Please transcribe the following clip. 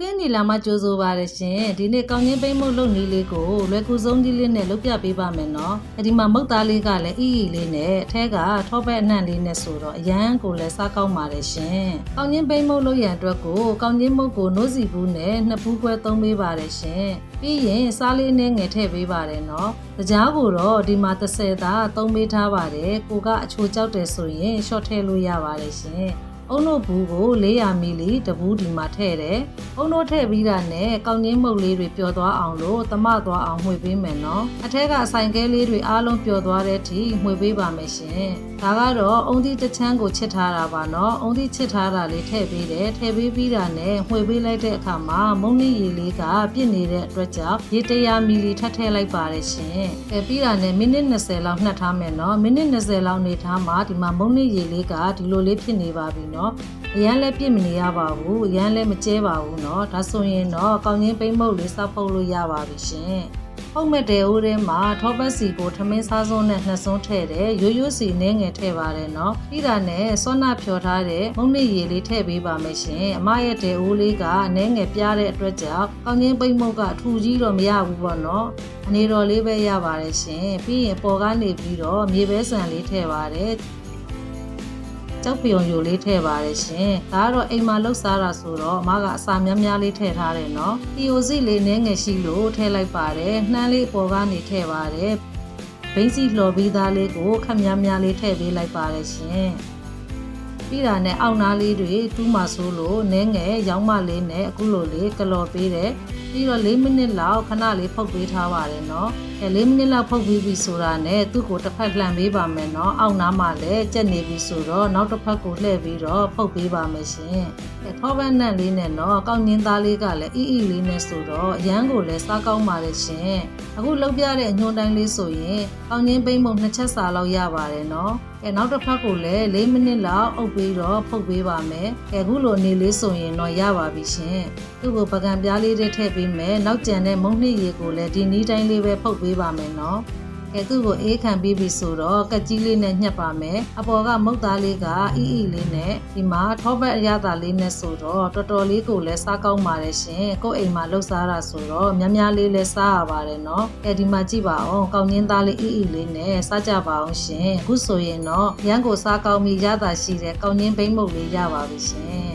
ကဲနေလာမှကြိုးဆိုပါရရှင်ဒီနေ့ကောင်းချင်းပိတ်မုတ်လုပ်နည်းလေးကိုလွယ်ကူဆုံးကြီးလေးနဲ့လုပ်ပြပေးပါမယ်နော်အဒီမှာမုတ်သားလေးကလည်းအီအီလေးနဲ့အထက်ကထောပက်အနှံ့လေးနဲ့ဆိုတော့အရန်ကိုလည်းစားကောင်းပါတယ်ရှင်ကောင်းချင်းပိတ်မုတ်လုပ်ရန်အတွက်ကိုကောင်းချင်းမုတ်ကိုနိုးစီဘူးနဲ့နှစ်ဘူးခွဲသုံးပေးပါတယ်ရှင်ပြီးရင်စားလေးနဲ့ငယ်ထည့်ပေးပါတယ်နော်ကြားကိုတော့ဒီမှာ30သားသုံးပေးထားပါတယ်ကိုကအချိုကြောက်တယ်ဆိုရင်ရှော့ထည့်လို့ရပါတယ်ရှင် အုံတို့ဘူးကို400မီလီတဘူးဒီမှာထည့်တယ်။အုံတို့ထည့်ပြီးတာနဲ့ကောင်းချင်းမုတ်လေးတွေပျော်သွားအောင်လို့သမသွားအောင်မှွေပေးမယ်နော်။အထက်ကဆိုင်ကဲလေးတွေအားလုံးပျော်သွားတဲ့အထိမှွေပေးပါမယ်ရှင်။ဒါကတော့အုံဒီတစ်ချမ်းကိုချစ်ထားတာပါနော်။အုံဒီချစ်ထားတာလေးထည့်ပေးတယ်။ထည့်ပေးပြီးတာနဲ့မှွေပေးလိုက်တဲ့အခါမှာမုံနေရီလေးကပြည့်နေတဲ့အတွက်ကြောင့်ရေ100မီလီထပ်ထည့်လိုက်ပါတယ်ရှင်။အဲပြီးတာနဲ့မိနစ်20လောက်နှက်ထားမယ်နော်။မိနစ်20လောက်နေထားမှဒီမှာမုံနေရီလေးကဒီလိုလေးဖြစ်နေပါပြီနော်။နော်အရန်လည်းပြစ်မနေရပါဘူးအရန်လည်းမကျဲပါဘူးနော်ဒါဆိုရင်တော့ကောင်းချင်းပိတ်မုတ်လေးစားဖုတ်လို့ရပါပြီရှင်ဟုတ်မဲ့တဲ့ဦးထဲမှာထောပတ်စီကိုထမင်းစားစုံနဲ့နှစ်စုံထည့်တယ်ရိုးရိုးစီနဲ့ငယ်ထည့်ပါတယ်နော်ပြီးတာနဲ့စောနဖြော်ထားတဲ့မုန်နစ်ရည်လေးထည့်ပေးပါမယ်ရှင်အမရဲ့တဲ့ဦးလေးကအနှဲငယ်ပြားတဲ့အတွက်ကြောင့်ကောင်းချင်းပိတ်မုတ်ကအထူကြီးတော့မရဘူးပေါ့နော်အနေတော်လေးပဲရပါတယ်ရှင်ပြီးရင်ပေါ်ကနေပြီးတော့မြေပဲဆန်လေးထည့်ပါတယ် ကြောက်ပြုံယိုလေးထည့်ပါတယ်ရှင်ဒါကတော့အိမ်မှာလှုပ်စားတာဆိုတော့အမကအစာများများလေးထည့်ထားတယ်နော်တီယိုစီလေးနည်းငယ်ရှိလို့ထည့်လိုက်ပါတယ်နှမ်းလေးအပေါ်ကနေထည့်ပါတယ်ဘိန်းစီလှော်ပြီးသားလေးကိုခက်များများလေးထည့်ပေးလိုက်ပါတယ်ရှင်ပြီးတာနဲ့အောက်နားလေးတွေတူးမှဆိုးလို့နည်းငယ်ရောင်းမလေးနဲ့အခုလိုလေးကလော်ပေးတယ်ပြီးတော့၄မိနစ်လောက်ခဏလေးဖုတ်ပေးထားပါတယ်နော်အဲ၄မိနစ်လောက်ဖုတ်ပြီးပြီဆိုတာနဲ့သူ့ကိုတစ်ဖက်လှန်ပေးပါမယ်နော်အောက်နားမှာလည်းကြက်နေပြီဆိုတော့နောက်တစ်ဖက်ကိုလှည့်ပြီးတော့ဖုတ်ပေးပါမယ်ရှင်အဲထောပတ်နက်လေးနဲ့နော်ကောက်ညင်းသားလေးကလည်းအီအီလေးနဲ့ဆိုတော့အရန်ကိုလည်းစားကောင်းပါတယ်ရှင်အခုလောက်ပြတဲ့အညွန်တိုင်းလေးဆိုရင်ကောက်ညင်းပိမ့်မုံနှစ်ချက်စာလောက်ရပါတယ်နော်အဲနောက်တစ်ဖက်ကိုလည်း၄မိနစ်လောက်အုပ်ပြီးတော့ဖုတ်ပေးပါမယ်အဲအခုလိုနေလေးဆိုရင်တော့ရပါပြီရှင်သူ့ကိုပကံပြားလေးတွေထည့်ပေးမယ်နောက်ကျန်တဲ့မုံနှစ်ရေကိုလည်းဒီနီးတိုင်းလေးပဲဖုတ်ပေးပါမယ်နော်ကဲသူ့ကိုအေးခံပြီးပြီဆိုတော့ကက်ကြီးလေးနဲ့ညှက်ပါမယ်အပေါ်ကမုတ်သားလေးကအီအီလေးနဲ့ဒီမှာထောပတ်အရသာလေးနဲ့ဆိုတော့တော်တော်လေးကိုလည်းစားကောင်းပါတယ်ရှင်ကိုယ့်အိမ်မှာလှုပ်စားတာဆိုတော့များများလေးလည်းစားရပါတယ်နော်ကဲဒီမှာကြည့်ပါအောင်ကောင်းငင်းသားလေးအီအီလေးနဲ့စားကြပါအောင်ရှင်အခုဆိုရင်တော့ရန်ကိုစားကောင်းပြီးရတာရှိတဲ့ကောင်းငင်းဘိမ့်မုတ်လေးရပါပြီရှင်